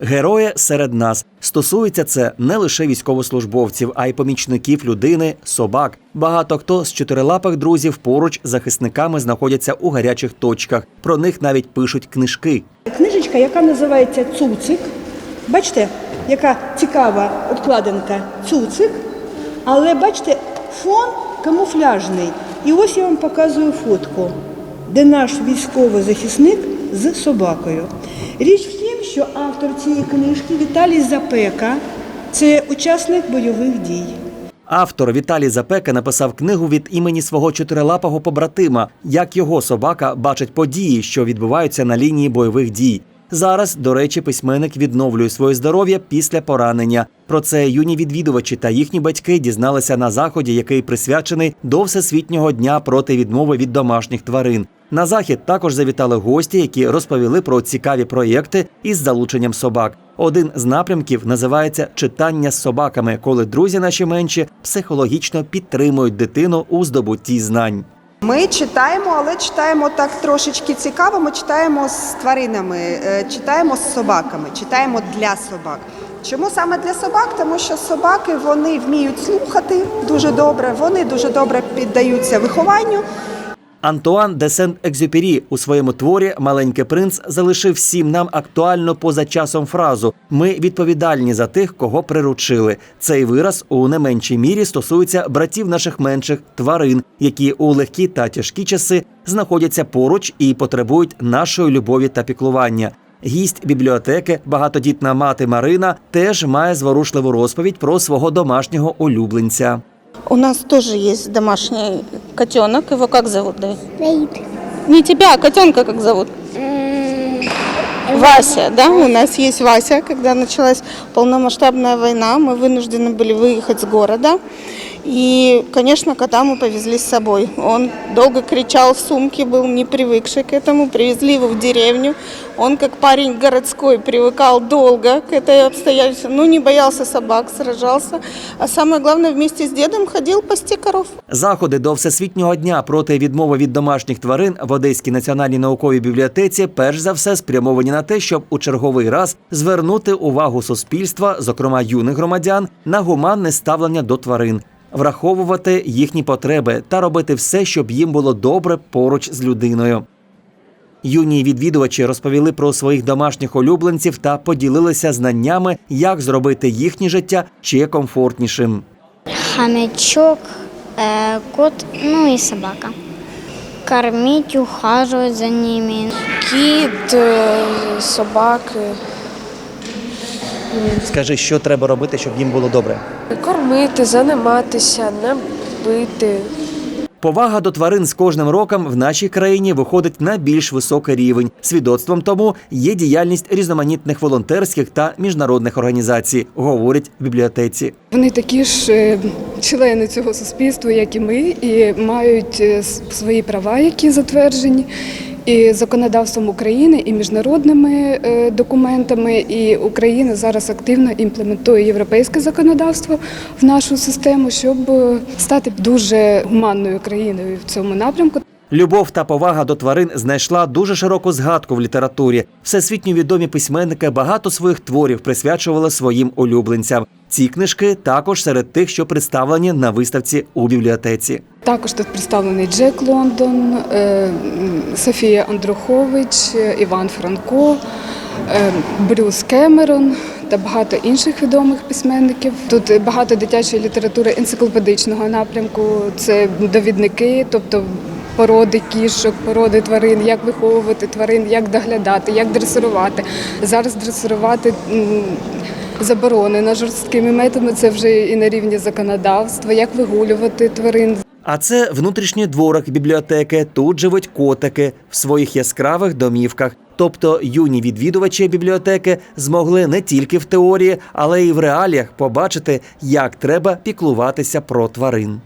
Герої серед нас стосується це не лише військовослужбовців, а й помічників людини, собак. Багато хто з чотирилапих друзів поруч захисниками знаходяться у гарячих точках. Про них навіть пишуть книжки. Книжечка, яка називається Цуцик. Бачите, яка цікава обкладинка Цуцик. Але бачите, фон камуфляжний. І ось я вам показую фотку, де наш військовий захисник з собакою. Річ в що автор цієї книжки Віталій Запека це учасник бойових дій. Автор Віталій Запека написав книгу від імені свого чотирилапого побратима, як його собака бачить події, що відбуваються на лінії бойових дій. Зараз, до речі, письменник відновлює своє здоров'я після поранення. Про це юні відвідувачі та їхні батьки дізналися на заході, який присвячений до всесвітнього дня проти відмови від домашніх тварин. На захід також завітали гості, які розповіли про цікаві проєкти із залученням собак. Один з напрямків називається читання з собаками, коли друзі наші менші психологічно підтримують дитину у здобутті знань. Ми читаємо, але читаємо так трошечки цікаво. Ми читаємо з тваринами, е, читаємо з собаками, читаємо для собак. Чому саме для собак? Тому що собаки вони вміють слухати дуже добре, вони дуже добре піддаються вихованню. Антуан де Сент-Екзюпері у своєму творі Маленький принц залишив всім нам актуально поза часом фразу Ми відповідальні за тих, кого приручили. Цей вираз у не меншій мірі стосується братів наших менших тварин, які у легкі та тяжкі часи знаходяться поруч і потребують нашої любові та піклування. Гість бібліотеки, багатодітна мати Марина, теж має зворушливу розповідь про свого домашнього улюбленця. У нас тоже есть домашний котенок. Его как зовут, Давид? Давид. Не тебя, а котенка как зовут? Вася, да? У нас есть Вася. Когда началась полномасштабная война, мы вынуждены были выехать с города. И, конечно, кота мы повезли с собой. Он долго кричал в сумке, был не привыкший к этому. Привезли его в деревню. Он, как парень городской, привыкал долго к этой обстоятельству. Ну, не боялся собак, сражался. А самое главное, вместе с дедом ходил пасти коров. Заходи до всесвітнього дня проти відмови від домашніх тварин в Одеській національній науковій бібліотеці перш за все спрямовані на те, щоб у черговий раз звернути увагу суспільства, зокрема юних громадян, на гуманне ставлення до тварин, враховувати їхні потреби та робити все, щоб їм було добре поруч з людиною. Юні відвідувачі розповіли про своїх домашніх улюбленців та поділилися знаннями, як зробити їхнє життя ще комфортнішим. Хомячок, э, кот, ну и собака. Кормить, ухаживать за ними. кіт, е, собаки, Скажи, що треба робити, щоб їм було добре. кормити, займатися, не бити. Повага до тварин з кожним роком в нашій країні виходить на більш високий рівень. Свідоцтвом тому є діяльність різноманітних волонтерських та міжнародних організацій, говорять в бібліотеці. Вони такі ж е, члени цього суспільства, як і ми, і мають е, свої права, які затверджені і законодавством України, і міжнародними е, документами. І Україна зараз активно імплементує європейське законодавство в нашу систему, щоб е, стати дуже гуманною країною в цьому напрямку. Любов та повага до тварин знайшла дуже широку згадку в літературі. Всесвітньо відомі письменники багато своїх творів присвячували своїм улюбленцям. Ці книжки також серед тих, що представлені на виставці у бібліотеці. Також тут представлений Джек Лондон, е, Софія Андрухович, е, Іван Франко, е, Брюс Кемерон та багато інших відомих письменників. Тут багато дитячої літератури енциклопедичного напрямку. Це довідники, тобто породи кішок, породи тварин, як виховувати тварин, як доглядати, як дресирувати. Зараз дресирувати. Заборонено жорсткими методами, це вже і на рівні законодавства, як вигулювати тварин, А це внутрішній дворик бібліотеки. Тут живуть котики в своїх яскравих домівках. Тобто юні відвідувачі бібліотеки змогли не тільки в теорії, але й в реаліях побачити, як треба піклуватися про тварин.